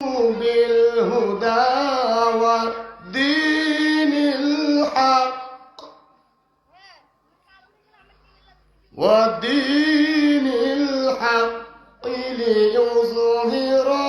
بالهدى ودين الحق ودين الحق ليظهره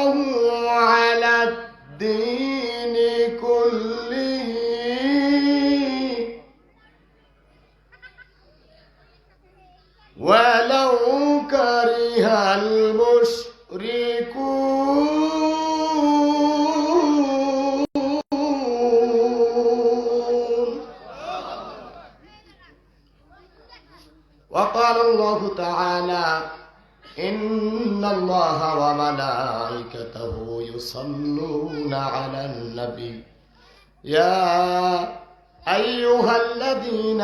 وقال الله تعالى إن الله وملائكته يصلون على النبي. يا أيها الذين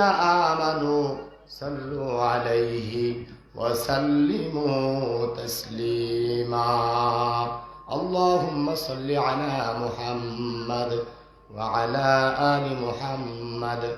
آمنوا صلوا عليه وسلموا تسليما. اللهم صل على محمد وعلى آل محمد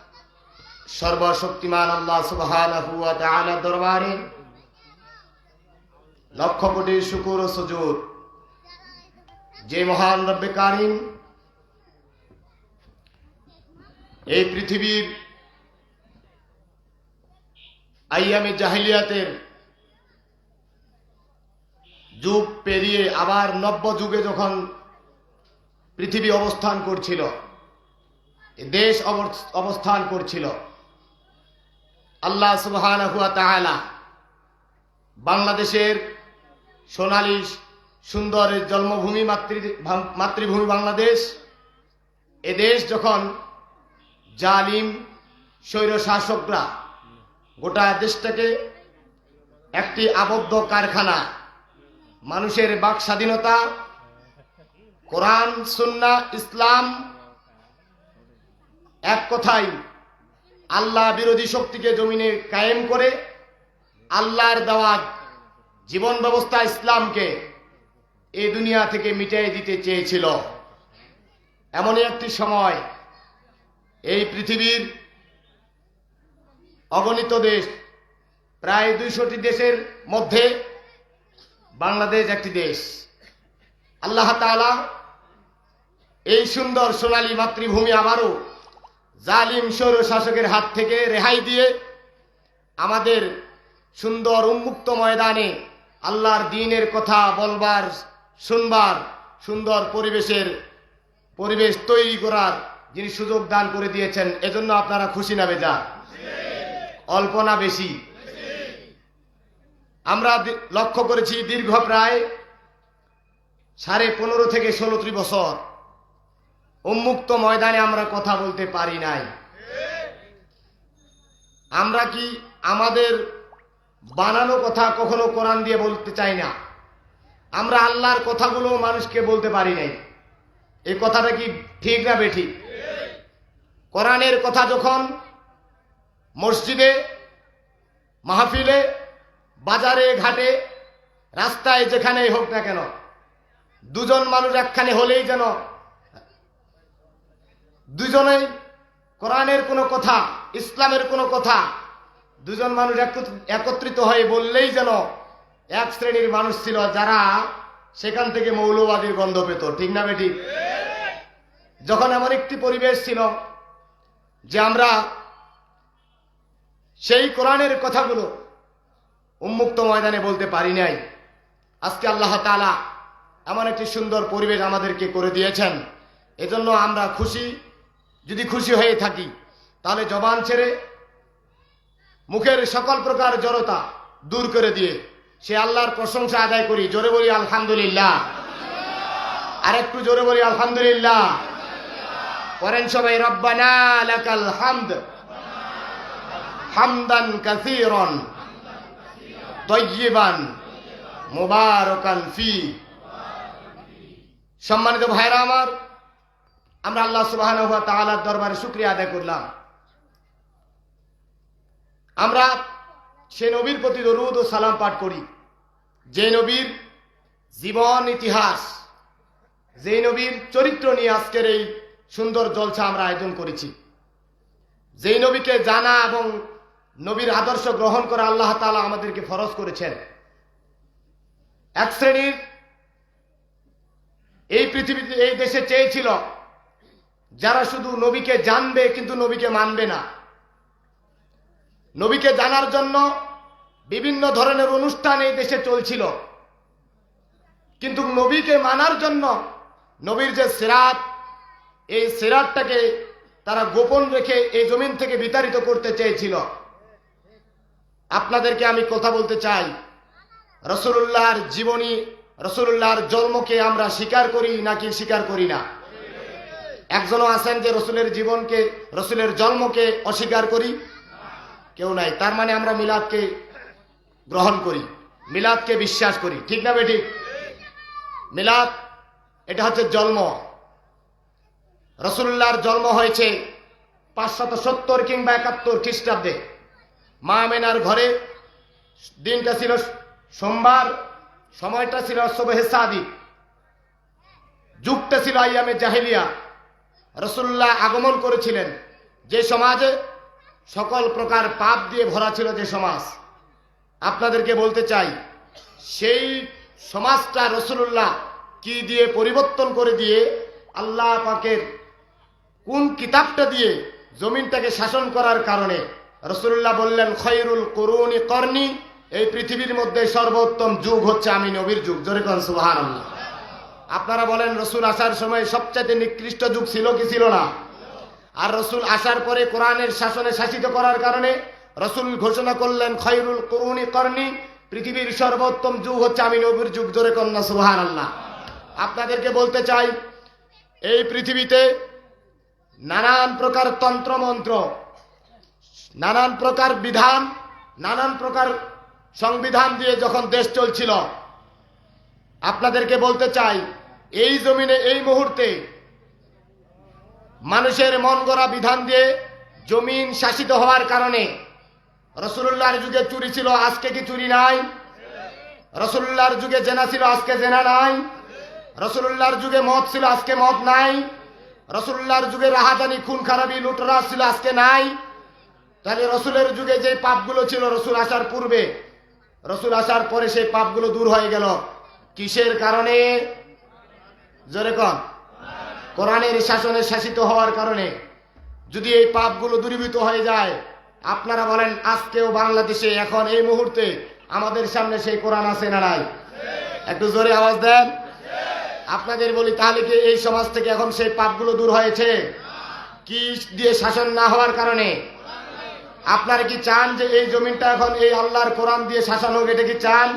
সর্বশক্তিমান আল্লাহ তাআলা দরবারে লক্ষ কোটি শুকুর ও সুজুদ যে মহান রব্বে এই পৃথিবীর আইয়ামে জাহিলিয়াতের যুগ পেরিয়ে আবার নব্য যুগে যখন পৃথিবী অবস্থান করছিল দেশ অবস- অবস্থান করছিল আল্লাহ তাআলা বাংলাদেশের সোনালী সুন্দর জন্মভূমি মাতৃ মাতৃভূমি বাংলাদেশ, এ দেশ যখন জালিম স্বৈর শাসকরা গোটা দেশটাকে একটি আবদ্ধ কারখানা, মানুষের বাক স্বাধীনতা, কোরআন সুন্না ইসলাম এক কথাই আল্লাহ বিরোধী শক্তিকে জমিনে কায়েম করে আল্লাহর দেওয়া জীবন ব্যবস্থা ইসলামকে এই দুনিয়া থেকে মিটিয়ে দিতে চেয়েছিল। এমনই একটি সময় এই পৃথিবীর অগণিত দেশ, প্রায় দুইশোটি দেশের মধ্যে বাংলাদেশ একটি দেশ। আল্লাহ তাআলা এই সুন্দর সোনালী মাতৃভূমি আবারও জালিম সৌর শাসকের হাত থেকে রেহাই দিয়ে আমাদের সুন্দর উন্মুক্ত ময়দানে আল্লাহর দিনের কথা বলবার, শুনবার, সুন্দর পরিবেশের পরিবেশ তৈরি করার যিনি সুযোগ দান করে দিয়েছেন, এজন্য আপনারা খুশি না বেজা অল্প না বেশি? আমরা লক্ষ্য করেছি দীর্ঘ প্রায় সাড়ে পনেরো থেকে ষোলোটি বছর উন্মুক্ত ময়দানে আমরা কথা বলতে পারি নাই। আমরা কি আমাদের বানানো কথা কখনো কোরআন দিয়ে বলতে চাই না? আমরা আল্লাহর কথাগুলো মানুষকে বলতে পারি নাই। এই কথাটা কি ঠিক না বেঠিক? কোরআনের কথা যখন মসজিদে, মাহফিলে, বাজারে, ঘাটে, রাস্তায় যেখানেই হোক না কেন, দুজন মানুষ একখানে হলেই যেন দুজনেই কোরআনের কোনো কথা, ইসলামের কোনো কথা, দুজন মানুষ একত্রিত হয়ে বললেই যেন এক শ্রেণির মানুষ ছিল যারা সেখান থেকে মৌলবাদীর গন্ধ পেত। ঠিক না বেটি? যখন এমন একটি পরিবেশ ছিল যে আমরা সেই কোরআনের কথাগুলো উন্মুক্ত ময়দানে বলতে পারি নাই, আজকে আল্লাহ তাআলা এমন একটি সুন্দর পরিবেশ আমাদেরকে করে দিয়েছেন। এজন্য আমরা খুশি যদি খুশি হয়ে থাকি, তাহলে জবান ছেড়ে মুখের সকল প্রকার জড়তা দূর করে দিয়ে সে আল্লাহর প্রশংসা আদায় করি। জোরে বলি আলহামদুলিল্লাহ। আর একটু জোরে বলি আলহামদুলিল্লাহ। করেন সবাই, রব্বানা লাকাল হামদ হামদান কাসীরান তৈবান মুবারকান ফি। সম্মানিত ভাইরা আমার আমরা আল্লাহ সুবাহ তাআলার দরবারে শুক্রিয়া আদায় করলাম। আমরা সে নবীর প্রতি দরুদ ও সালাম পাঠ করি। যে নবীর জীবন ইতিহাস, যে নবীর চরিত্র নিয়ে আজকের এই সুন্দর জলসা আমরা আয়োজন করেছি। যেই নবীকে জানা এবং নবীর আদর্শ গ্রহণ করা আল্লাহ তাআলা আমাদেরকে ফরজ করেছেন। এক শ্রেণির এই পৃথিবীতে, এই দেশে চেয়েছিল যারা শুধু নবীকে জানবে, কিন্তু নবীকে মানবে না। নবীকে জানার জন্য বিভিন্ন ধরনের অনুষ্ঠান এই দেশে চলছিল। কিন্তু নবীকে মানার জন্য নবীর যে সেরাত, এই সেরাতটাকে তারা গোপন রেখে এই জমিন থেকে বিতাড়িত করতে চেয়েছিল। আপনাদেরকে আমি কথা বলতে চাই। রসুল্লাহর জীবনী রসুল্লাহর জন্মকে আমরা স্বীকার করি নাকি স্বীকার করি না? একজনও আছেন যে রসুলের জীবনকে, রসুলের জন্মকে অস্বীকার করি? কেউ নাই। তার মানে আমরা মিলাদকে গ্রহণ করি, মিলাদকে বিশ্বাস করি। ঠিক না বেটি? মিলাদ, এটা হচ্ছে জন্ম। রসুল্লাহর জন্ম হয়েছে পাঁচশত সত্তর কিংবা একাত্তর খ্রিস্টাব্দে। মা মেনার ঘরে দিনটা ছিল সোমবার, সময়টা ছিল সবেহে সাদি যুগটা ছিল আইয়ামে জাহেলিয়া। রসুল্লাহ আগমন করেছিলেন। যে সমাজে সকল প্রকার পাপ দিয়ে ভরা ছিল যে সমাজ, আপনাদেরকে বলতে চাই, সেই সমাজটা রসুল্লাহ কি দিয়ে পরিবর্তন করে দিয়ে আল্লাহ পাকের কোন কিতাবটা দিয়ে জমিনটাকে শাসন করার কারণে রসুল্লাহ বললেন খৈরুল করুনি করনি এই পৃথিবীর মধ্যে সর্বোত্তম যুগ হচ্ছে আমি নবীর যুগ। জোরে কন সুবাহান আল্লাহ আপনারা বলেন, রসুল আসার সময় সবচাইতে নিকৃষ্ট যুগ ছিল কি ছিল না? আর রসুল আসার পরে কোরআনের শাসনে শাসিত করার কারণে রসুল ঘোষণা করলেন, খৈরুল করুনি করনি, পৃথিবীর সর্বোত্তম যুগ হচ্ছে আমি নবীর যুগ, জোরে কন্যা সুবাহান আল্লাহ আপনাদেরকে বলতে চাই, এই পৃথিবীতে নানান প্রকার তন্ত্রমন্ত্র, নানান প্রকার বিধান, নানান প্রকার সংবিধান দিয়ে যখন দেশ চলছিল, আপনাদেরকে বলতে চাই এই জমিনে, এই মুহূর্তে মানুষের মন গড়া বিধান দিয়ে জমিন শাসিত হওয়ার কারণে রসুল্লাহর যুগে চুরি ছিল, আজকে কি চুরি নাই? রসুল্লাহর যুগে জেনা ছিল, আজকে জেনা নাই? রসুল্লাহর যুগে মদ ছিল, আজকে মদ নাই? রসুল্লাহর যুগে রাহাদানি, খুন খারাপি লুটরা ছিল, আজকে নাই? তাহলে রসুলের যুগে যে পাপগুলো ছিল, রসুল আসার পূর্বে, রসুল আসার পরে সেই পাপগুলো দূর হয়ে গেল। কিসের কারণে? জোরে কন। কোরআনের শাসনে শাসিত হওয়ার কারণে যদি এই পাপগুলো দূরীভূত হয়ে যায়, আপনারা বলেন, আজকেও বাংলাদেশে এখন এই মুহূর্তে আমাদের সামনে সেই কোরআন আছে না নাই? একটু জোরে আওয়াজ দেন। আপনাদের বলি, তাহলে কি এই সমাজ থেকে এখন সেই পাপগুলো দূর হয়েছে? কি দিয়ে শাসন না হওয়ার কারণে? আপনারা কি চান যে এই জমিনটা এখন এই আল্লাহর কোরআন দিয়ে শাসন হোক, এটা কি চান?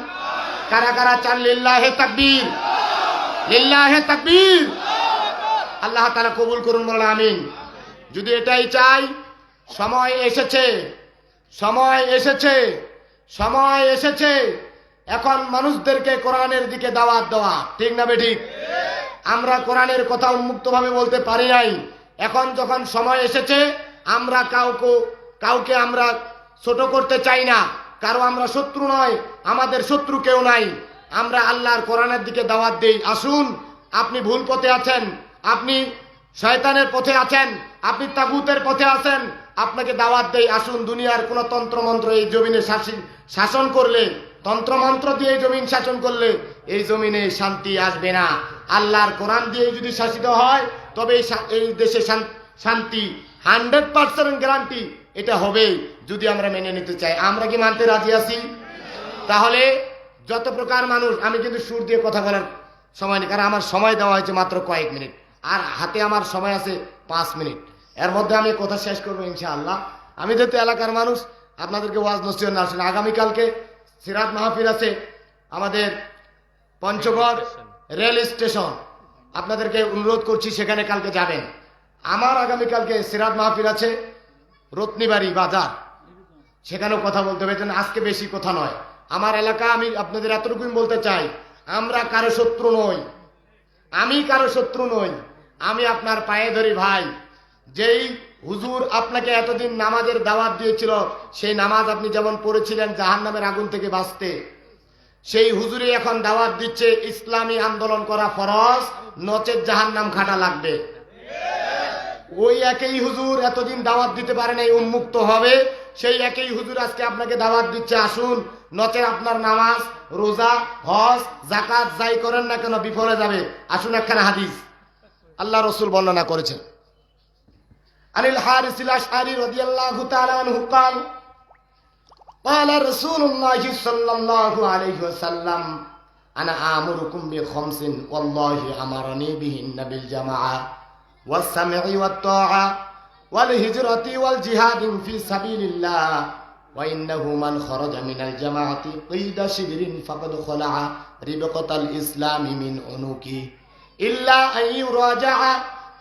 কারা কারা চান লিল্লাহে তাকবীর? আল্লাহ তাআলা কবুল করুন বলেন আমিন। যদি এটাই চাই, সময় এসেছে সময় এসেছে সময় এসেছে। এখন মানুষদেরকে কোরআনের দিকে দাওয়াত দেওয়া, ঠিক না বেঠিক আমরা কোরআনের কথা উন্মুক্তভাবে বলতে পারি নাই। এখন যখন সময় এসেছে, আমরা কাউকে কাউকে আমরা ছোট করতে চাই না। কারও আমরা শত্রু নয়, আমাদের শত্রু কেউ নাই। আমরা আল্লাহর কোরআনের দিকে দাওয়াত দেই। আসুন, আপনি ভুল পথে আছেন, আপনি শয়তানের পথে আছেন, আপনি তাগুতের পথে আছেন, আপনাকে দাওয়াত দেই। আসুন, দুনিয়ার কোন তন্ত্রমন্ত্র এই জমিনে শাসন শাসন করলে, তন্ত্রমন্ত্র দিয়ে এই জমিন শাসন করলে, এই জমিনে শান্তি আসবে না। আল্লাহর কোরআন দিয়ে যদি শাসিত হয়, তবে এই দেশে শান- শান্তি, হান্ড্রেড পার্সেন্ট গ্যারান্টি এটা হবে যদি আমরা মেনে নিতে চাই। আমরা কি মানতে রাজি আছি? তাহলে যত প্রকার মানুষ, আমি কিন্তু সুর দিয়ে কথা বলার সময় নেই, কারণ আমার সময় দেওয়া হয়েছে মাত্র কয়েক মিনিট। আর হাতে আমার সময় আছে পাঁচ মিনিট। এর মধ্যে আমি কথা শেষ করব ইনশাআল্লাহ। আমি যেহেতু এলাকার মানুষ, আপনাদেরকে ওয়াজ নসিহত না আসলে আগামীকালকে সিরাত মাহফিল আছে আমাদের পঞ্চগড় রেল স্টেশন। আপনাদেরকে অনুরোধ করছি, সেখানে কালকে যাবেন। আমার আগামীকালকে সিরাত মাহফিল আছে রত্নিবাড়ি বাজার। সেখানেও কথা বলতে হবে আজকে বেশি কথা নয়। আমার এলাকা, আমি আপনাদের এতটুকুই বলতে চাই, আমরা কারও শত্রু নই। আমি কারও শত্রু নই। আমি আপনার পায়ে ধরি ভাই। যেই হুজুর আপনাকে এতদিন নামাজের দাওয়াত দিয়েছিল, সেই নামাজ আপনি যেমন পড়েছিলেন জাহান নামের আগুন থেকে বাঁচতে, সেই হুজুরি এখন দাওয়াত দিচ্ছে, ইসলামী আন্দোলন করা ফরজ, নচেত জাহান নাম খাটা লাগবে। ওই একই হুজুর এতদিন দাওয়াত দিতে পারে নাই, উন্মুক্ত হবে। সেই একই হুজুর আজকে আপনাকে দাওয়াত দিচ্ছে আসুন নচে আপনার নামাজ রোজা হজ জাকাত যাই করেন না কেন বিফলে যাবে আসুন একখানা হাদিস আল্লাহ রসুল বর্ণনা করেছেন আনিল হারিস আশআরি রাদিয়াল্লাহু তাআলা আনহু قال قال رسول الله صلى الله عليه وسلم أنا آمركم بخمس والله أمرني بهن بالجماعة والسمع والطاعة والهجرة والجهاد في سبيل الله وإنه من خرج من الجماعة قيد شبر فقد خلع ربقة الإسلام من عنقه إلا أن يراجع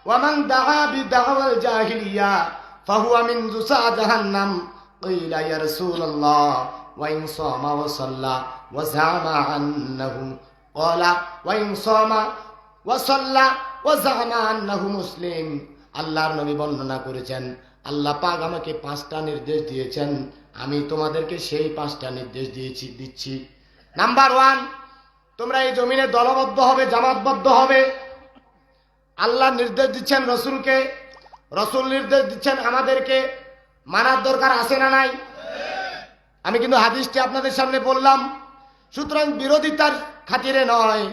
ومن دعا بدعوى الجاهلية فهو من زسى جهنم قيل يا رسول الله وإن صام وصلى وزعم أنه قال وإن صام وصلى وزعم أنه مسلم আল্লাহর নবী বর্ণনা করেছেন, আল্লাহ পাক আমাকে পাঁচটা নির্দেশ দিয়েছেন, আমি তোমাদেরকে সেই পাঁচটা নির্দেশ দিয়েছি, দিচ্ছি। নাম্বার ওয়ান তোমরা এই জমিনে দলবদ্ধ হবে, জামাতবদ্ধ হবে। আল্লাহ নির্দেশ দিচ্ছেন রসুলকে, রসুল নির্দেশ দিচ্ছেন আমাদেরকে। মানার দরকার আছে না নাই? আমি কিন্তু হাদিসটি আপনাদের সামনে বললাম। সুতরাং বিরোধিতার খাতিরে নয়।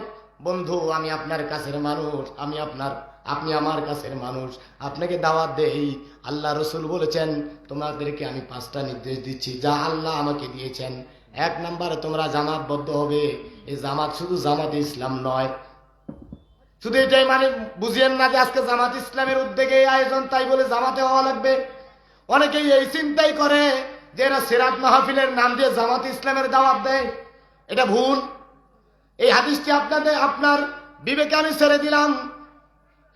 বন্ধু, আমি আপনার কাছের মানুষ, আমি আপনার আপনি আমার কাছের মানুষ, আপনাকে দাওয়াত দেই। আল্লাহ রসুল বলেছেন, তোমাদেরকে আমি পাঁচটা নির্দেশ দিচ্ছি, যা আল্লাহ আমাকে দিয়েছেন। এক নম্বরে তোমরা জামাতবদ্ধ হবে। এই জামাত শুধু জামাত ইসলাম নয়। শুধু এটাই মানে বুঝিয়েন না যে আজকে জামাত ইসলামের উদ্যোগে আয়োজন, তাই বলে জামাতে হওয়া লাগবে। অনেকেই এই চিন্তাই করে যে এরা সিরাত মাহফিলের নাম দিয়ে জামাত ইসলামের দাওয়াত দেয়। এটা ভুল। এই হাদিসটি আপনাদের, আপনার বিবেকে আমি ছেড়ে দিলাম।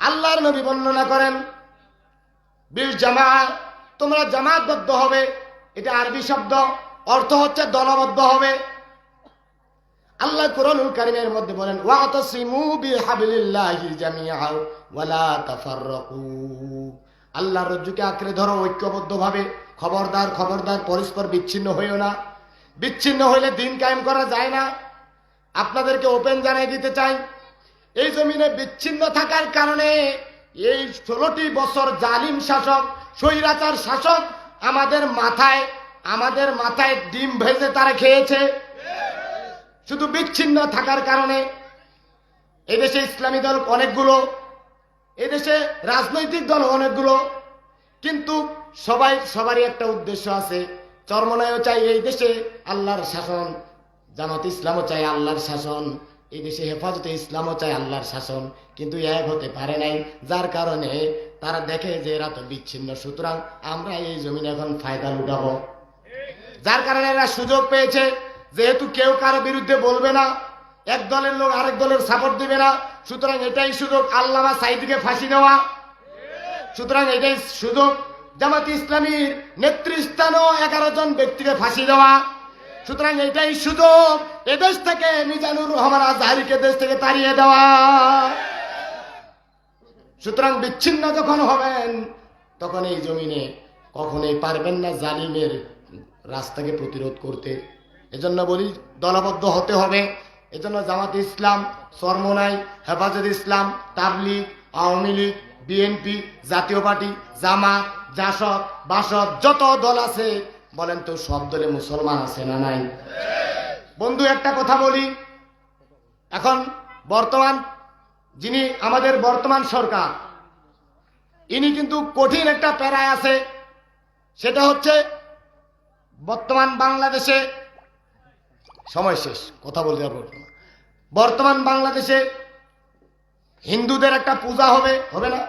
আল্লাহর নবী বর্ণনা করেন, বিল জামা তোমরা জামাতবদ্ধ হবে। এটা আরবি শব্দ, অর্থ হচ্ছে দলবদ্ধ হবে। আল্লাহ কোরআনুল কারিমের মধ্যে বলেন, ওয়াতাসিমু বিহাবলিল্লাহি জামিআ ওয়ালা তাফাররাকু। আল্লাহর রজ্জুকে আঁকড়ে ধরো ঐক্যবদ্ধভাবে। খবরদার খবরদার, পরস্পর বিচ্ছিন্ন হইও না। বিচ্ছিন্ন হইলে দিন কায়েম করা যায় না। আপনাদেরকে ওপেন জানাই দিতে চাই। এই জমিনে বিচ্ছিন্ন থাকার কারণে এই ষোলোটি বছর জালিম শাসক, স্বৈরাচার শাসক আমাদের মাথায় আমাদের মাথায় ডিম ভেজে তারা খেয়েছে। শুধু বিচ্ছিন্ন থাকার কারণে এদেশে ইসলামী দল অনেকগুলো, এদেশে রাজনৈতিক দল অনেকগুলো, কিন্তু সবাই, সবারই একটা উদ্দেশ্য আছে। চরমনায়ও চাই এই দেশে আল্লাহর শাসন, জামাত ইসলামও চাই আল্লাহর শাসন। এই দেশে হেফাজতে ইসলামও চাই আল্লাহর শাসন, কিন্তু এক হতে পারে নাই, যার কারণে তারা দেখে যে এরা তো বিচ্ছিন্ন। সুতরাং আমরা এই জমিনে এখন ফায়দা লুটাবো। যার কারণে এরা সুযোগ পেয়েছে, যেহেতু কেউ কারও বিরুদ্ধে বলবে না, এক দলের লোক আরেক দলের সাপোর্ট দিবে না, সুতরাং এটাই সুযোগ আল্লামা সাইদিকে ফাঁসি দেওয়া। সুতরাং এটাই সুযোগ, জামাত ইসলামীর নেতৃস্থানও এগারো জন ব্যক্তিকে ফাঁসি দেওয়া। সুতরাং এটাই সুযোগ। এদেশ থেকে মিজানুর রহমান আজহারিকে দেশ থেকে তাড়িয়ে দেওয়া। সুতরাং বিচ্ছিন্ন যখন হবেন, তখন এই জমিনে কখনোই পারবেন না জালিমের রাস্তাকে প্রতিরোধ করতে। এজন্য বলি, দলবদ্ধ হতে হবে। এজন্য জামাত ইসলাম, সরমনাই, হেফাজত ইসলাম, তাবলিগ, আওয়ামী লীগ, বিএনপি, জাতীয় পার্টি, জামাত, জাসদ, বাসদ, যত দল আছে বলেন তো, সব দলে মুসলমান আছে না নাই? বন্ধু, একটা কথা বলি। এখন বর্তমান যিনি আমাদের বর্তমান সরকার, ইনি কিন্তু কঠিন একটা প্যারায় আছে। সেটা হচ্ছে বর্তমান বাংলাদেশে, সময় শেষ, কথা বলতে পারব। বর্তমান বাংলাদেশে হিন্দুদের একটা পূজা হবে হবে না?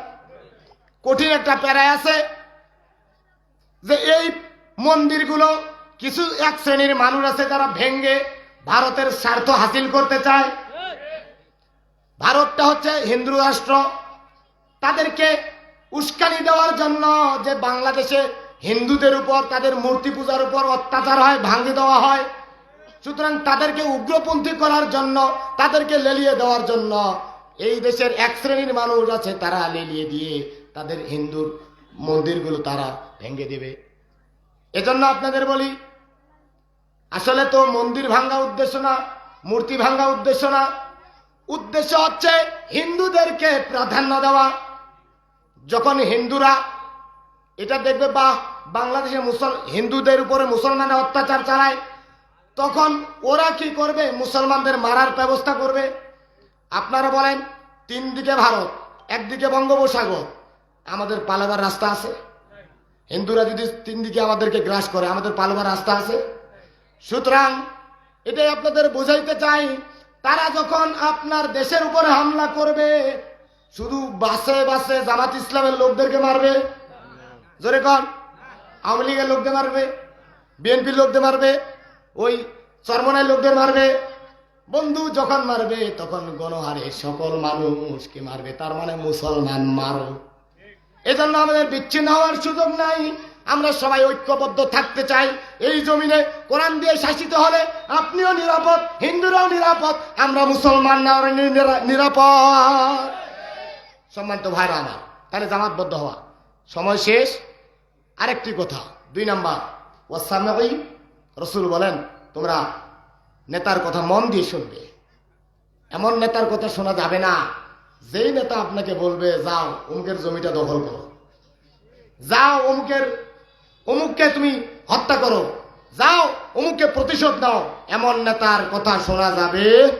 কঠিন একটা প্যারায় আছে যে এই মন্দিরগুলো কিছু এক শ্রেণির মানুষ আছে যারা ভেঙ্গে ভারতের স্বার্থ হাসিল করতে চায়। ভারতটা হচ্ছে হিন্দু রাষ্ট্র। তাদেরকে উস্কানি দেওয়ার জন্য যে বাংলাদেশে হিন্দুদের উপর, তাদের মূর্তি পূজার উপর অত্যাচার হয়, ভাঙে দেওয়া হয়, সুতরাং তাদেরকে উগ্রপন্থী করার জন্য, তাদেরকে লেলিয়ে দেওয়ার জন্য এই দেশের এক শ্রেণির মানুষ আছে, তারা লেলিয়ে দিয়ে তাদের হিন্দুর মন্দিরগুলো তারা ভেঙে দেবে। এজন্য আপনাদের বলি, আসলে তো মন্দির ভাঙ্গা উদ্দেশ্য না, মূর্তি ভাঙ্গা উদ্দেশ্য না। উদ্দেশ্য হচ্ছে হিন্দুদেরকে প্রাধান্য দেওয়া। যখন হিন্দুরা এটা দেখবে, বা বাংলাদেশে মুসল, হিন্দুদের উপরে মুসলমানের অত্যাচার চালায়, তখন ওরা কি করবে? মুসলমানদের মারার ব্যবস্থা করবে। আপনারা বলেন তিন দিকে ভারত, একদিকে বঙ্গোপসাগর, আমাদের পালাবার রাস্তা আছে। হিন্দুরা যদি তিন দিকে আমাদেরকে গ্রাস করে, আমাদের পালবার রাস্তা আছে? সুতরাং এটাই আপনাদের বোঝাইতে চাই, তারা যখন আপনার দেশের উপরে হামলা করবে, শুধু বাসে বাসে জামাত ইসলামের লোকদেরকে মারবে? জোরে কন। আওয়ামী লীগের লোকদের মারবে? বিএনপির লোকদের মারবে? ওই চরমনায় লোকদের মারবে? বন্ধু যখন মারবে, তখন গণহারে সকল মানুষকে মারবে? তার মানে মুসলমান মারো। এজন্য আমাদের বিচ্ছিন্ন হওয়ার সুযোগ নাই। আমরা সবাই ঐক্যবদ্ধ থাকতে চাই। এই জমিনে কোরআন দিয়ে শাসিত হলে আপনিও নিরাপদ, হিন্দুরাও নিরাপদ, আমরা মুসলমান নিরাপদ। সম্মানিত ভাইরা আমার, তাহলে জামাতবদ্ধ হওয়া। সময় শেষ। আরেকটি কথা, দুই নাম্বার। ওয়াসামি রসুল বলেন, তোমরা নেতার কথা মন দিয়ে শুনবে। এমন নেতার কথা শোনা যাবে না। যেই নেতা আপনাকে বলবে, যাও অমুকের জমিটা দখল করো। যাও অমুকের অমুককে তুমি হত্যা করো। যাও অমুককে প্রতিশোধ দাও এমন নেতার কথা শোনা যাবে।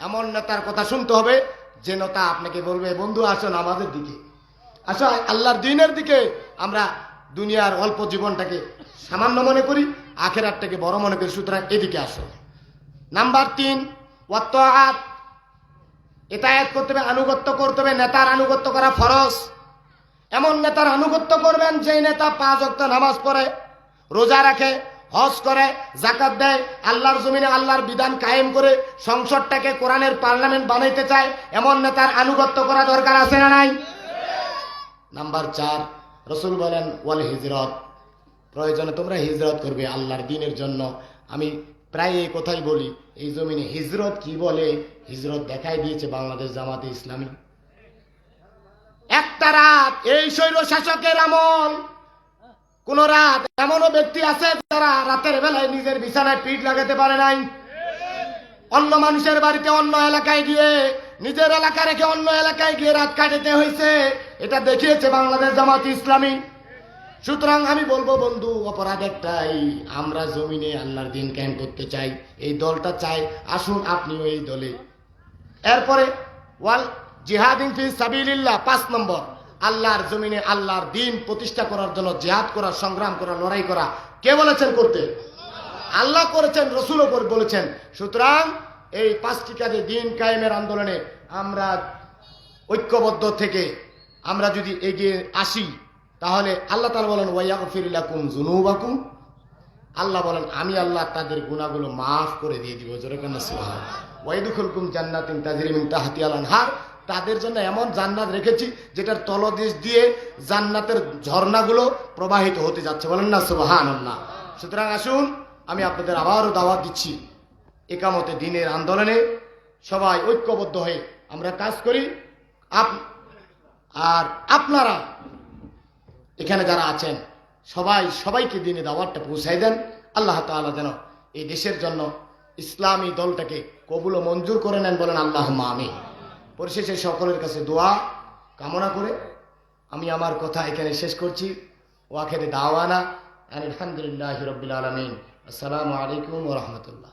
এমন নেতার কথা শুনতে হবে, যে নেতা আপনাকে বলবে, বন্ধু আসুন আমাদের দিকে। আসো, আল্লাহর দিনের দিকে আমরা দুনিয়ার অল্প জীবনটাকে সামান্য মনে করি, আখেরাতটাকে বড় মনে করি, সুতরাং এদিকে আসো। নাম্বার তিন, ওয়াত্তাআত এতায়াত করতে হবে, আনুগত্য করতে হবে, নেতার আনুগত্য করা ফরজ। এমন নেতার আনুগত্য করবেন, যেই নেতা পাঁচ অক্ত নামাজ পড়ে, রোজা রাখে, হজ করে জাকাত দেয়, আল্লাহর জমিনে আল্লাহর বিধান কায়েম করে সংসদটাকে কোরআনের পার্লামেন্ট বানাইতে চায়, এমন নেতার আনুগত্য করা দরকার আছে না নাই? নাম্বার চার, রসুল বলেন, ওয়াল হিজরত। প্রয়োজনে তোমরা হিজরত করবে আল্লাহর দিনের জন্য। আমি প্রায় এই কথাই বলি, এই জমিনে হিজরত কি বলে, হিজরত দেখাই দিয়েছে বাংলাদেশ জামাতে ইসলামী। একটা রাত এই শৈর শাসকের আমল, কোন রাত এমনও ব্যক্তি আছে যারা রাতের বেলায় নিজের বিছানায় পিঠ লাগাতে পারে নাই। অন্য মানুষের বাড়িতে অন্য এলাকায় গিয়ে, নিজের এলাকা রেখে অন্য এলাকায় গিয়ে রাত কাটাতে হয়েছে, এটা দেখিয়েছে বাংলাদেশ জামাত ইসলামী। সুতরাং আমি বলব, বন্ধু, অপরাধ একটাই। আমরা জমিনে আল্লাহর দিন কায়েম করতে চাই। এই দলটা চাই। আসুন, আপনিও এই দলে। এরপরে, ওয়াল জিহাদিন ফি সাবিলিল্লাহ, পাঁচ নম্বর। আল্লাহর জমিনে আল্লাহর দিন প্রতিষ্ঠা করার জন্য, জেহাদ করা, সংগ্রাম করা, লড়াই করা। কে বলেছেন করতে? আল্লাহ করেছেন রসুল করে বলেছেন। সুতরাং এই পাঁচটি কাজে দিন কায়েমের আন্দোলনে আমরা ঐক্যবদ্ধ থেকে আমরা যদি এগিয়ে আসি তাহলে আল্লাহ তালা বলেন ওয়াইয়াকুম জুনুবাকুম আল্লাহ বলেন, আমি আল্লাহ তাদের গুণাগুলো মাফ করে দিয়ে দিব। জোরে কেন ওয়াইদুখুলকুম জান্নাতিন তাজরিমিন তাহাতি আনহার। তাদের জন্য এমন জান্নাত রেখেছি, যেটার তলদেশ দিয়ে জান্নাতের ঝর্ণাগুলো প্রবাহিত হতে যাচ্ছে। বলেন না সুবাহান আল্লাহ সুতরাং আসুন, আমি আপনাদের আবারও দাওয়াত দিচ্ছি, একামতে দিনের আন্দোলনে সবাই ঐক্যবদ্ধ হয়ে আমরা কাজ করি। আর আপনারা এখানে যারা আছেন, সবাই, সবাইকে দিনে দাওয়াতটা পৌঁছাই দেন। আল্লাহ তাআলা যেন এই দেশের জন্য ইসলামী দলটাকে কবুল মঞ্জুর করে নেন বলেন আল্লাহ আমি পরিশেষে সকলের কাছে দোয়া, কামনা করে আমি আমার কথা এখানে শেষ করছি। ওয়াখের দাওয়ানা, আলহামদুলিল্লাহ রবিল আলমিন। আসসালামু আলাইকুম রহমতুল্লাহ।